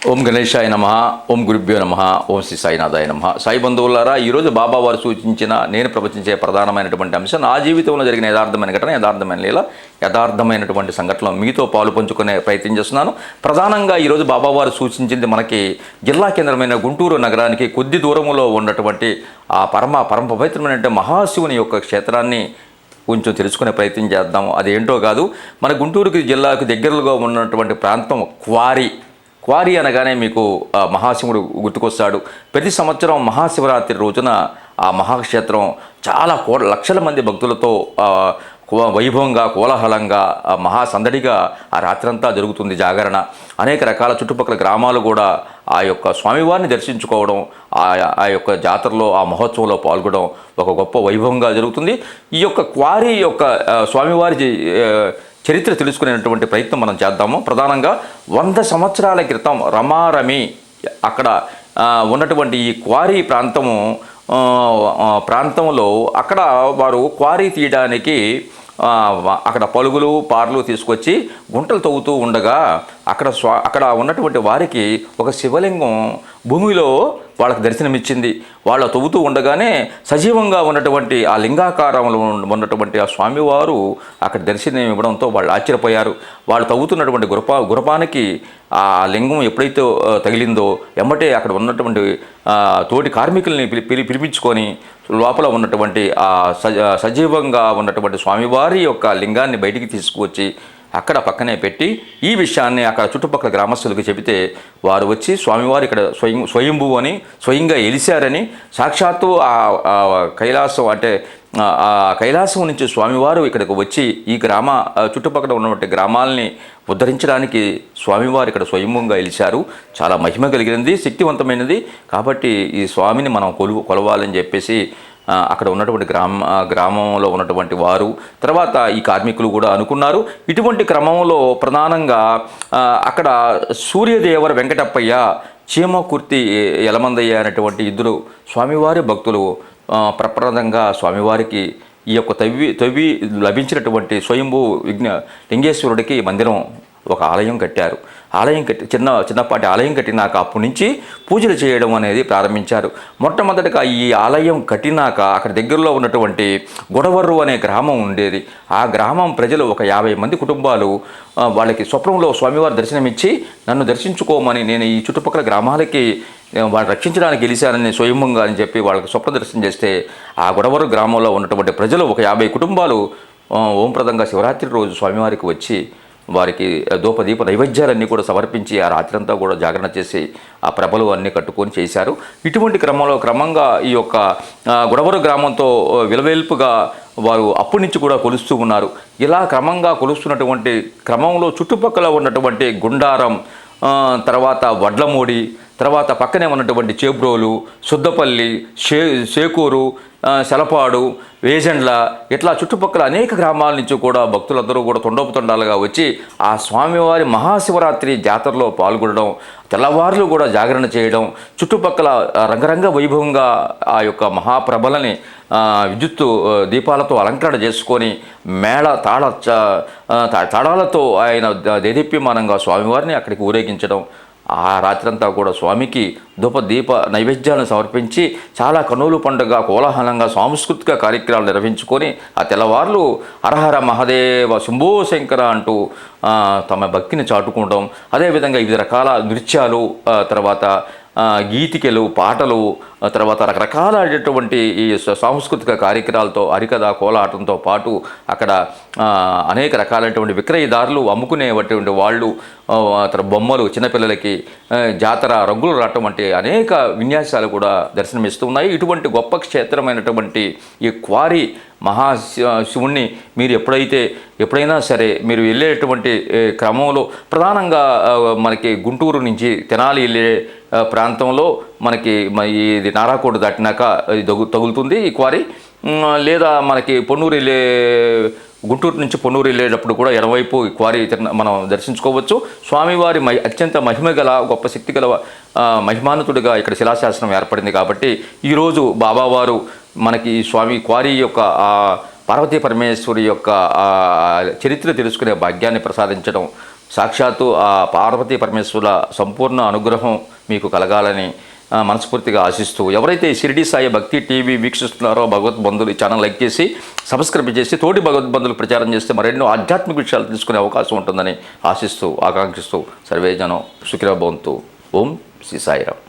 ఓం గణేశాయ నమ ఓం గురుభ్యో నమ ఓం శ్రీ సాయినాథాయ నమ. సాయి బంధువులారా ఈరోజు బాబా వారు సూచించిన నేను ప్రవచించే ప్రధానమైనటువంటి అంశం నా జీవితంలో జరిగిన యథార్థమైన ఘటన యథార్థమైన లీల యథార్థమైనటువంటి సంఘటనలో మీతో పాలు పంచుకునే ప్రయత్నం చేస్తున్నాను. ప్రధానంగా ఈరోజు బాబా వారు సూచించింది మనకి జిల్లా కేంద్రమైన గుంటూరు నగరానికి కొద్ది దూరంలో ఉన్నటువంటి ఆ పరమ పరమ పవిత్రమైనటువంటి మహాశివుని యొక్క క్షేత్రాన్ని కొంచెం తెలుసుకునే ప్రయత్నం చేద్దాం. అదేంటో కాదు మన గుంటూరుకి జిల్లాకు దగ్గరలో ఉన్నటువంటి ప్రాంతం క్వారీ. క్వారీ అనగానే మీకు మహాశివుడు గుర్తుకొస్తాడు. ప్రతి సంవత్సరం మహాశివరాత్రి రోజున ఆ మహాక్షేత్రం చాలా కో లక్షల మంది భక్తులతో కో- వైభవంగా కోలాహలంగా మహాసందడిగా మహా సందడిగా ఆ రాత్రంతా జరుగుతుంది జాగరణ. అనేక రకాల చుట్టుపక్కల గ్రామాలు కూడా ఆ యొక్క స్వామివారిని దర్శించుకోవడం ఆ ఆ యొక్క జాతరలో ఆ మహోత్సవంలో పాల్గొనడం ఒక గొప్ప వైభవంగా జరుగుతుంది. ఈ యొక్క క్వారీ యొక్క స్వామివారి జీ- చరిత్ర తెలుసుకునేటువంటి ప్రయత్నం మనం చేద్దాము. ప్రధానంగా వంద సంవత్సరాల క్రితం రమారమి అక్కడ ఉన్నటువంటి ఈ క్వారీ ప్రాంతము ప్రాంతంలో అక్కడ వారు క్వారీ తీయడానికి అక్కడ పలుగులు పార్లు తీసుకొచ్చి గుంటలు తవ్వుతూ ఉండగా అక్కడ స్వా అక్కడ ఉన్నటువంటి వారికి ఒక శివలింగం భూమిలో వాళ్ళకి దర్శనమిచ్చింది. వాళ్ళ తవ్వుతూ ఉండగానే సజీవంగా ఉన్నటువంటి ఆ లింగాకారంలో ఉన్నటువంటి ఆ స్వామివారు అక్కడ దర్శనం ఇవ్వడంతో వాళ్ళు ఆశ్చర్యపోయారు. వాళ్ళు తవ్వుతున్నటువంటి గురపా గురపానికి ఆ లింగం ఎప్పుడైతే తగిలిందో ఎమ్మటే అక్కడ ఉన్నటువంటి తోటి కార్మికుల్ని పిలి పిలిపించుకొని లోపల ఉన్నటువంటి ఆ సజ సజీవంగా ఉన్నటువంటి స్వామివారి యొక్క లింగాన్ని బయటికి తీసుకువచ్చి అక్కడ పక్కనే పెట్టి ఈ విషయాన్ని అక్కడ చుట్టుపక్కల గ్రామస్తులకు చెబితే వారు వచ్చి స్వామివారు ఇక్కడ స్వయం స్వయంభూ అని స్వయంగా ఎలిశారని సాక్షాత్తు ఆ కైలాసం అంటే ఆ కైలాసం నుంచి స్వామివారు ఇక్కడికి వచ్చి ఈ గ్రామ చుట్టుపక్కల ఉన్నటువంటి గ్రామాలని ఉద్ధరించడానికి స్వామివారు ఇక్కడ స్వయంభంగా ఇలిచారు చాలా మహిమ కలిగినది శక్తివంతమైనది. కాబట్టి ఈ స్వామిని మనం కొలు కొలవాలని చెప్పేసి అక్కడ ఉన్నటువంటి గ్రామ గ్రామంలో ఉన్నటువంటి వారు తర్వాత ఈ కార్మికులు కూడా అనుకున్నారు. ఇటువంటి క్రమంలో ప్రధానంగా అక్కడ సూర్యదేవర వెంకటప్పయ్య చీమకుర్తి యలమందయ్య అనేటువంటి ఇద్దరు స్వామివారి భక్తులు ప్రప్రదంగా స్వామివారికి ఈ యొక్క తవ్వి తవ్వి లభించినటువంటి స్వయంభూ విఘ్న లింగేశ్వరుడికి మందిరం ఒక ఆలయం కట్టారు. ఆలయం కట్టి చిన్న చిన్నపాటి ఆలయం కట్టినాక అప్పటి నుంచి పూజలు చేయడం అనేది ప్రారంభించారు. మొట్టమొదటిగా ఈ ఆలయం కట్టినాక అక్కడ దగ్గరలో ఉన్నటువంటి గొడవర్రు అనే గ్రామం ఉండేది. ఆ గ్రామం ప్రజలు ఒక యాభై మంది కుటుంబాలు వాళ్ళకి స్వప్నంలో స్వామివారి దర్శనమిచ్చి నన్ను దర్శించుకోమని నేను ఈ చుట్టుపక్కల గ్రామాలకి వాళ్ళు రక్షించడానికి గెలిచానని స్వయంగా అని చెప్పి వాళ్ళకి స్వప్నదర్శనం చేస్తే ఆ గొడవరు గ్రామంలో ఉన్నటువంటి ప్రజలు ఒక యాభై కుటుంబాలు ఓంప్రదంగా శివరాత్రి రోజు స్వామివారికి వచ్చి వారికి ధూపదీప నైవేద్యాలన్నీ కూడా సమర్పించి ఆ రాత్రంతా కూడా జాగరణ చేసి ఆ ప్రభలు అన్నీ కట్టుకొని చేశారు. ఇటువంటి క్రమంలో క్రమంగా ఈ యొక్క గొడవరు గ్రామంతో విలవేల్పుగా వారు అప్పటి నుంచి కూడా కొలుస్తూ ఉన్నారు. ఇలా క్రమంగా కొలుస్తున్నటువంటి క్రమంలో చుట్టుపక్కల ఉన్నటువంటి గుండారం తర్వాత వడ్లమూడి తర్వాత పక్కనే ఉన్నటువంటి చేబ్రోలు సుద్దపల్లి షే షేకూరు సెలపాడు వేజండ్ల ఇట్లా చుట్టుపక్కల అనేక గ్రామాల నుంచి కూడా భక్తులందరూ కూడా తొండపుతొండాలుగా వచ్చి ఆ స్వామివారి మహాశివరాత్రి జాతరలో పాల్గొనడం తెల్లవారులు కూడా జాగరణ చేయడం చుట్టుపక్కల రంగరంగ వైభవంగా ఆ యొక్క మహాప్రభలని విద్యుత్తు దీపాలతో అలంకరణ చేసుకొని మేళ తాళ చ- తాళాలతో ఆయన దేదీప్యమానంగా స్వామివారిని అక్కడికి ఊరేగించడం ఆ రాత్రంతా కూడా స్వామికి ధూప దీప నైవేద్యాలను సమర్పించి చాలా కనులు పండుగ కోలాహలంగా సాంస్కృతిక కార్యక్రమాలు నిర్వహించుకొని ఆ తెల్లవార్లు హరహర మహదేవ శంభో శంకర అంటూ తమ భక్తిని చాటుకోవడం అదేవిధంగా వివిధ రకాల నృత్యాలు తర్వాత గీతికలు పాటలు తర్వాత రకరకాలైనటువంటి ఈ సాంస్కృతిక కార్యక్రమాలతో అరికథ కోలాటంతో పాటు అక్కడ అనేక రకాలైనటువంటి విక్రయదారులు అమ్ముకునేటువంటి వాళ్ళు బొమ్మలు చిన్నపిల్లలకి జాతర రంగులు రావటం వంటి అనేక విన్యాసాలు కూడా దర్శనమిస్తున్నాయి ఇటువంటి గొప్ప క్షేత్రమైనటువంటి ఈ క్వారీ మహా శివుణ్ణి మీరు ఎప్పుడైతే ఎప్పుడైనా సరే మీరు వెళ్ళేటువంటి క్రమంలో ప్రధానంగా మనకి గుంటూరు నుంచి తెనాలి వెళ్ళే ప్రాంతంలో మనకి మ- ఇది నారాకోట దాటినాక తగు తగులుతుంది ఈ క్వారీ. లేదా మనకి పొన్నూరు వెళ్ళే గుంటూరు నుంచి పొన్నూరు వెళ్ళేటప్పుడు కూడా ఎడవైపు క్వారీ మనం దర్శించుకోవచ్చు. స్వామివారి మహి అత్యంత మహిమ గల గొప్ప శక్తి గల మహిమానుతుడిగా ఇక్కడ శిలాశాసనం ఏర్పడింది కాబట్టి ఈరోజు బాబావారు మనకి స్వామి క్వారీ యొక్క పార్వతీ పరమేశ్వరి యొక్క చరిత్ర తెలుసుకునే భాగ్యాన్ని ప్రసాదించడం సాక్షాత్తు ఆ పార్వతీ పరమేశ్వరుల సంపూర్ణ అనుగ్రహం మీకు కలగాలని మనస్ఫూర్తిగా ఆశిస్తూ ఎవరైతే షిరిడి సాయి భక్తి టీవీ వీక్షిస్తున్నారో భగవత్ బంధువులు ఈ ఛానల్ లైక్ చేసి సబ్స్క్రైబ్ చేసి తోటి భగవత్ బంధువులు ప్రచారం చేస్తే మరెన్నో ఆధ్యాత్మిక విషయాలు తెలుసుకునే అవకాశం ఉంటుందని ఆశిస్తూ ఆకాంక్షిస్తూ సర్వేజనం సుఖిరభవంతు ఓం శ్రీ సాయిరామ్.